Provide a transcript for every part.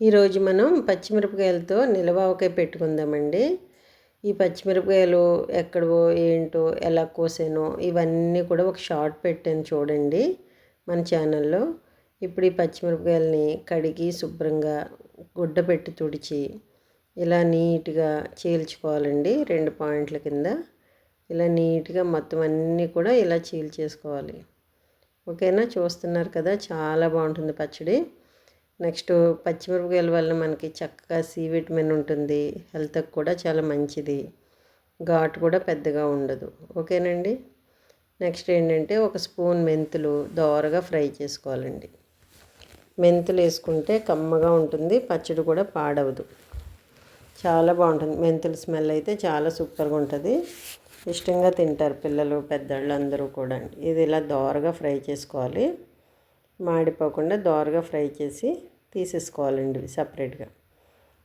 ఈరోజు మనం పచ్చిమిరపకాయలతో నిలవావకాయ పెట్టుకుందామండి. ఈ పచ్చిమిరపకాయలు ఎక్కడో ఏంటో ఎలా కోసానో ఇవన్నీ కూడా ఒక షార్ట్ పెట్టాను చూడండి మన ఛానల్లో. ఇప్పుడు ఈ పచ్చిమిరపకాయలని కడిగి శుభ్రంగా గుడ్డ పెట్టి తుడిచి ఇలా నీట్గా చీల్చుకోవాలండి రెండు పాయింట్ల కింద. ఇలా నీట్గా మొత్తం అన్నీ కూడా ఇలా చీల్చేసుకోవాలి ఓకేనా? చూస్తున్నారు కదా చాలా బాగుంటుంది పచ్చడి. నెక్స్ట్ పచ్చిమిరపకాయల వల్ల మనకి చక్కగా సి విటమిన్ ఉంటుంది. హెల్త్కి కూడా చాలా మంచిది. ఘాటు కూడా పెద్దగా ఉండదు. ఓకేనండి? నెక్స్ట్ ఏంటంటే ఒక స్పూన్ మెంతులు దోరగా ఫ్రై చేసుకోవాలండి. మెంతులు వేసుకుంటే కమ్మగా ఉంటుంది. పచ్చడి కూడా పాడవదు. చాలా బాగుంటుంది. మెంతుల స్మెల్ అయితే చాలా సూపర్గా ఉంటుంది. ఇష్టంగా తింటారు పిల్లలు పెద్దవాళ్ళు అందరూ కూడా ఇది ఇలా దోరగా ఫ్రై చేసుకోవాలి. మాడిపోకుండా దోరగా ఫ్రై చేసి తీసేసుకోవాలండి సపరేట్గా.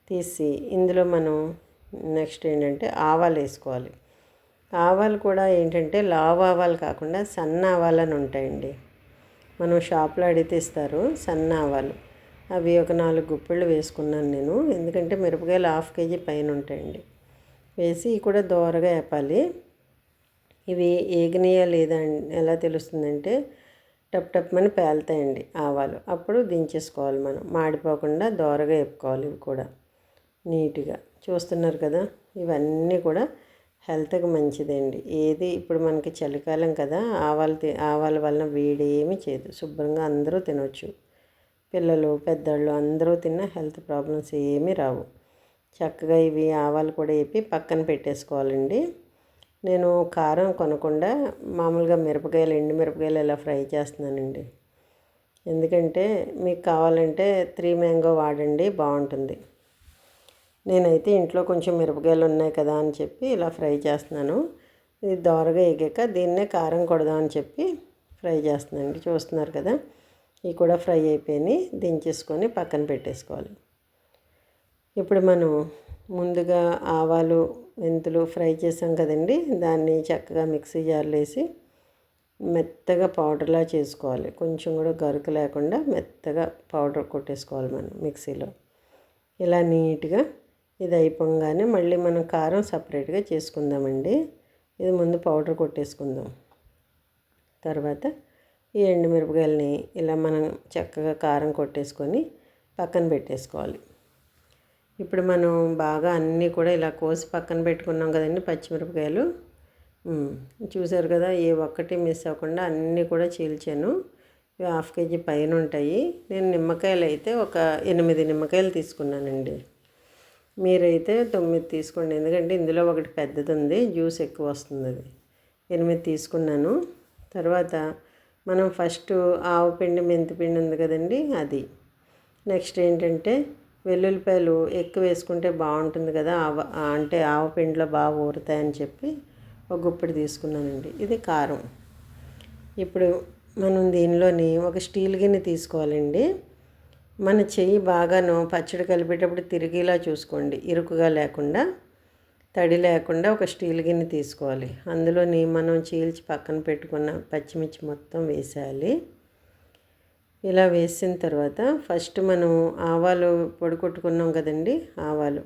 తీసి ఇందులో మనం నెక్స్ట్ ఏంటంటే ఆవాలు వేసుకోవాలి. ఆవాలు కూడా ఏంటంటే లావ్ ఆవాలు కాకుండా సన్న ఆవాలు అని ఉంటాయండి. మనం షాప్లో అడిగితే ఇస్తారు సన్న ఆవాలు. అవి ఒక నాలుగు గుప్పిళ్ళు వేసుకున్నాను నేను. ఎందుకంటే మిరపకాయలు హాఫ్ కేజీ పైన ఉంటాయండి. వేసి కూడా దోరగా వేపాలి. ఇవి ఏగినాయా లేదా ఎలా తెలుస్తుందంటే టప్ టప్ అని పేలుతాయండి ఆవాలు. అప్పుడు దించేసుకోవాలి మనం. మాడిపోకుండా దోరగా వేపుకోవాలి ఇవి కూడా. నీట్గా. చూస్తున్నారు కదా? ఇవన్నీ కూడా హెల్త్కి మంచిదండి. ఏది ఇప్పుడు మనకి చలికాలం కదా ఆవాలు ఆవాల వలన వేడి ఏమీ చేయదు. శుభ్రంగా అందరూ తినొచ్చు. పిల్లలు పెద్దళ్ళు అందరూ తిన్న హెల్త్ ప్రాబ్లమ్స్ ఏమీ రావు. చక్కగా ఇవి ఆవాలు కూడా వేపి పక్కన పెట్టేసుకోవాలండి. నేను కారం కొనకుండా మామూలుగా మిరపకాయలు ఎండు మిరపకాయలు ఇలా ఫ్రై చేస్తున్నానండి. ఎందుకంటే మీకు కావాలంటే త్రీ మ్యాంగో వాడండి బాగుంటుంది. నేనైతే ఇంట్లో కొంచెం మిరపకాయలు ఉన్నాయి కదా అని చెప్పి ఇలా ఫ్రై చేస్తున్నాను. ఇది దోరగా ఎగాక దీన్నే కారం కొడదామని చెప్పి ఫ్రై చేస్తున్నానండి. చూస్తున్నారు కదా ఇవి కూడా ఫ్రై అయిపోయినాయి. దించేసుకొని పక్కన పెట్టేసుకోవాలి. ఇప్పుడు మనం ముందుగా ఆవాలు మెంతులు ఫ్రై చేసాం కదండి. దాన్ని చక్కగా మిక్సీ జార్లో వేసి మెత్తగా పౌడర్లా చేసుకోవాలి. కొంచెం కూడా గరుకు లేకుండా మెత్తగా పౌడర్ కొట్టేసుకోవాలి మనం మిక్సీలో. ఇలా నీట్గా ఇది అయిపోగానే మళ్ళీ మనం కారం సపరేట్గా చేసుకుందామండి. ఇది ముందు పౌడర్ కొట్టేసుకుందాం. తర్వాత ఈ ఎండుమిరపకాయలని ఇలా మనం చక్కగా కారం కొట్టేసుకొని పక్కన పెట్టేసుకోవాలి. ఇప్పుడు మనం బాగా అన్నీ కూడా ఇలా కోసి పక్కన పెట్టుకున్నాం కదండి పచ్చిమిరపకాయలు. చూసారు కదా ఏ ఒక్కటి మిస్ అవ్వకుండా అన్నీ కూడా చీల్చాను. హాఫ్ కేజీ పైన ఉంటాయి. నేను నిమ్మకాయలు అయితే ఒక ఎనిమిది నిమ్మకాయలు తీసుకున్నానండి. మీరైతే తొమ్మిది తీసుకోండి. ఎందుకంటే ఇందులో ఒకటి పెద్దది ఉంది జ్యూస్ ఎక్కువ వస్తుంది అది. ఎనిమిది తీసుకున్నాను. తర్వాత మనం ఫస్ట్ ఆవు పిండి మెంతి పిండి ఉంది కదండి అది. నెక్స్ట్ ఏంటంటే వెల్లుల్లిపాయలు ఎక్కువ వేసుకుంటే బాగుంటుంది కదా ఆవ అంటే ఆవపిండిలో బాగా ఊరుతాయని చెప్పి ఒక గుప్పిడి తీసుకున్నానండి. ఇది కారం. ఇప్పుడు మనం దీనిలోని ఒక స్టీల్ గిన్నె తీసుకోవాలండి. మన చెయ్యి బాగాను పచ్చడి కలిపేటప్పుడు తిరిగేలా చూసుకోండి. ఇరుకుగా లేకుండా తడి లేకుండా ఒక స్టీల్ గిన్నె తీసుకోవాలి. అందులోని మనం చీల్చి పక్కన పెట్టుకున్న పచ్చిమిర్చి మొత్తం వేసేయాలి. ఇలా వేసిన తర్వాత ఫస్ట్ మనం ఆవాలు పొడి కొట్టుకున్నాం కదండి ఆవాలు.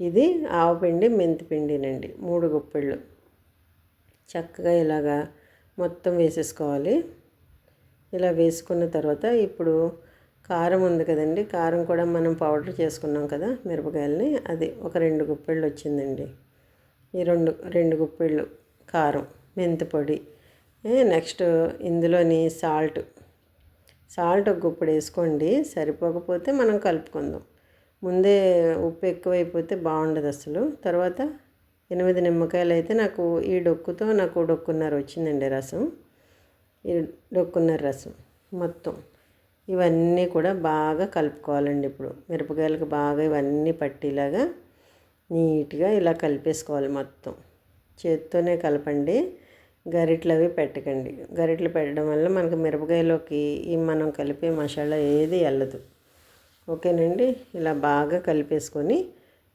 ఇది ఆవపిండి మెంతిపిండినండి మూడు గుప్పెళ్ళు. చక్కగా ఇలాగా మొత్తం వేసేసుకోవాలి. ఇలా వేసుకున్న తర్వాత ఇప్పుడు కారం ఉంది కదండి కారం కూడా మనం పౌడర్ చేసుకున్నాం కదా మిరపకాయలని అది ఒక రెండు గుప్పెళ్ళు వచ్చిందండి. ఈ రెండు రెండు గుప్పెళ్ళు కారం మెంతి పొడి. నెక్స్ట్ ఇందులోని సాల్ట్ సాల్ట్ ఒక గుప్పుడు వేసుకోండి. సరిపోకపోతే మనం కలుపుకుందాం. ముందే ఉప్పు ఎక్కువైపోతే బాగుండదు అసలు. తర్వాత ఎనిమిది నిమ్మకాయలు అయితే నాకు ఈ డొక్కుతో నాకు డొక్కున్నర వచ్చిందండి రసం. ఈ డొక్కున్నర రసం మొత్తం. ఇవన్నీ కూడా బాగా కలుపుకోవాలండి ఇప్పుడు. మిరపకాయలకు బాగా ఇవన్నీ పట్టేలాగా నీట్గా ఇలా కలిపేసుకోవాలి మొత్తం. చేత్తోనే కలపండి. గరిటలు అవి పెట్టకండి. గరిటలు పెట్టడం వల్ల మనకు మిరపకాయలోకి ఈ మనం కలిపే మసాలా ఏది వెళ్ళదు. ఓకేనండి? ఇలా బాగా కలిపేసుకొని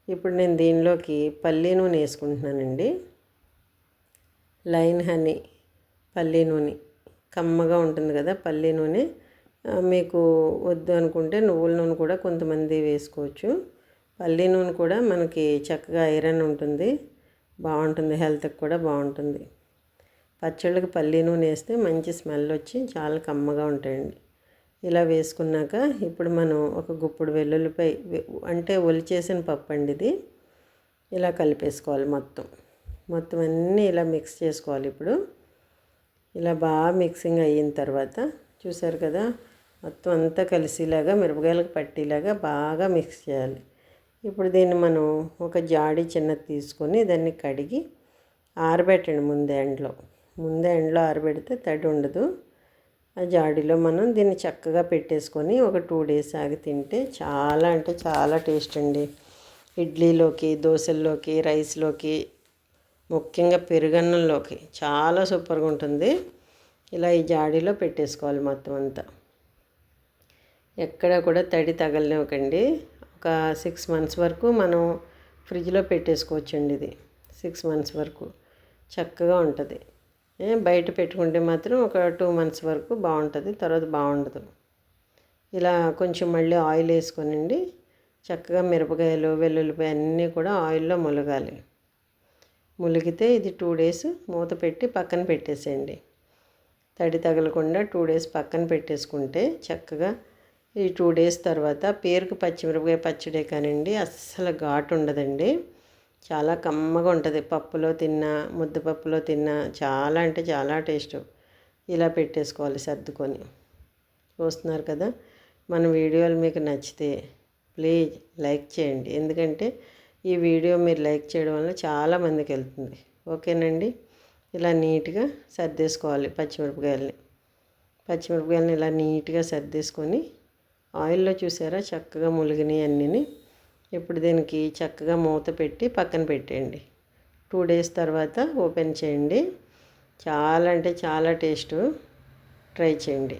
ఇప్పుడు నేను దీనిలోకి పల్లీ నూనె వేసుకుంటున్నానండి. లైన్ హనీ పల్లీ నూనె. కమ్మగా ఉంటుంది కదా పల్లీ నూనె. మీకు వద్దు అనుకుంటే నువ్వుల నూనె కూడా కొంతమంది వేసుకోవచ్చు. పల్లి నూనె కూడా మనకి చక్కగా ఐరన్ ఉంటుంది. బాగుంటుంది. హెల్త్కి కూడా బాగుంటుంది. పచ్చళ్ళకి పల్లి నూనె వేస్తే మంచి స్మెల్ వచ్చి చాలా కమ్మగా ఉంటాయండి. ఇలా వేసుకున్నాక ఇప్పుడు మనం ఒక గుప్పుడు వెల్లుల్లిపై అంటే ఒలిచేసిన పప్పు అండి ఇది. ఇలా కలిపేసుకోవాలి మొత్తం. మొత్తం అన్నీ ఇలా మిక్స్ చేసుకోవాలి ఇప్పుడు. ఇలా బాగా మిక్సింగ్ అయిన తర్వాత చూసారు కదా మొత్తం అంతా కలిసేలాగా మిరపకాయలకు పట్టేలాగా బాగా మిక్స్ చేయాలి. ఇప్పుడు దీన్ని మనం ఒక జాడి చిన్నది తీసుకొని దాన్ని కడిగి ఆరబెట్టండి ముందే ఎండలో ముందే ఎండలో ఆరబెడితే తడి ఉండదు. ఆ జాడీలో మనం దీన్ని చక్కగా పెట్టేసుకొని ఒక టూ డేస్ ఆగి తింటే చాలా అంటే చాలా టేస్ట్ అండి. ఇడ్లీలోకి దోశల్లోకి రైస్లోకి ముఖ్యంగా పెరుగన్నంలోకి చాలా సూపర్గా ఉంటుంది. ఇలా ఈ జాడీలో పెట్టేసుకోవాలి మొత్తం అంతా. ఎక్కడ కూడా తడి తగలనివ్వకండి. ఒక సిక్స్ మంత్స్ వరకు మనం ఫ్రిడ్జ్లో పెట్టేసుకోవచ్చండి ఇది. సిక్స్ మంత్స్ వరకు చక్కగా ఉంటుంది. బయట పెట్టుకుంటే మాత్రం ఒక టూ మంత్స్ వరకు బాగుంటుంది తర్వాత బాగుండదు. ఇలా కొంచెం మళ్ళీ ఆయిల్ వేసుకొనండి చక్కగా మిరపకాయలు వెల్లుల్లిపాయ అన్నీ కూడా ఆయిల్లో ములగాలి. ములిగితే ఇది టూ డేస్ మూత పెట్టి పక్కన పెట్టేసేయండి. తడి తగలకుండా టూ డేస్ పక్కన పెట్టేసుకుంటే చక్కగా ఈ టూ డేస్ తర్వాత పేరుకు పచ్చిమిరపకాయ పచ్చడే కానివ్వండి అస్సలు ఘాటు ఉండదండి. చాలా కమ్మగా ఉంటుంది. పప్పులో తిన్నా ముద్దపప్పులో తిన్నా చాలా అంటే చాలా టేస్ట్. ఇలా పెట్టేసుకోవాలి సర్దుకొని. చూస్తున్నారు కదా? మన వీడియోలు మీకు నచ్చితే ప్లీజ్ లైక్ చేయండి. ఎందుకంటే ఈ వీడియో మీరు లైక్ చేయడం వల్ల చాలా మందికి వెళ్తుంది. ఓకేనండి? ఇలా నీట్గా సర్దేసుకోవాలి పచ్చిమిరపకాయలని. పచ్చిమిరపకాయలని ఇలా నీట్గా సర్దేసుకొని ఆయిల్లో చూసారా? చక్కగా ములిగినాయి అన్నీ ఇప్పుడు దీనికి చక్కగా మూత పెట్టి పక్కన పెట్టేయండి. టూ డేస్ తర్వాత ఓపెన్ చేయండి. చాలా అంటే చాలా టేస్ట్. ట్రై చేయండి.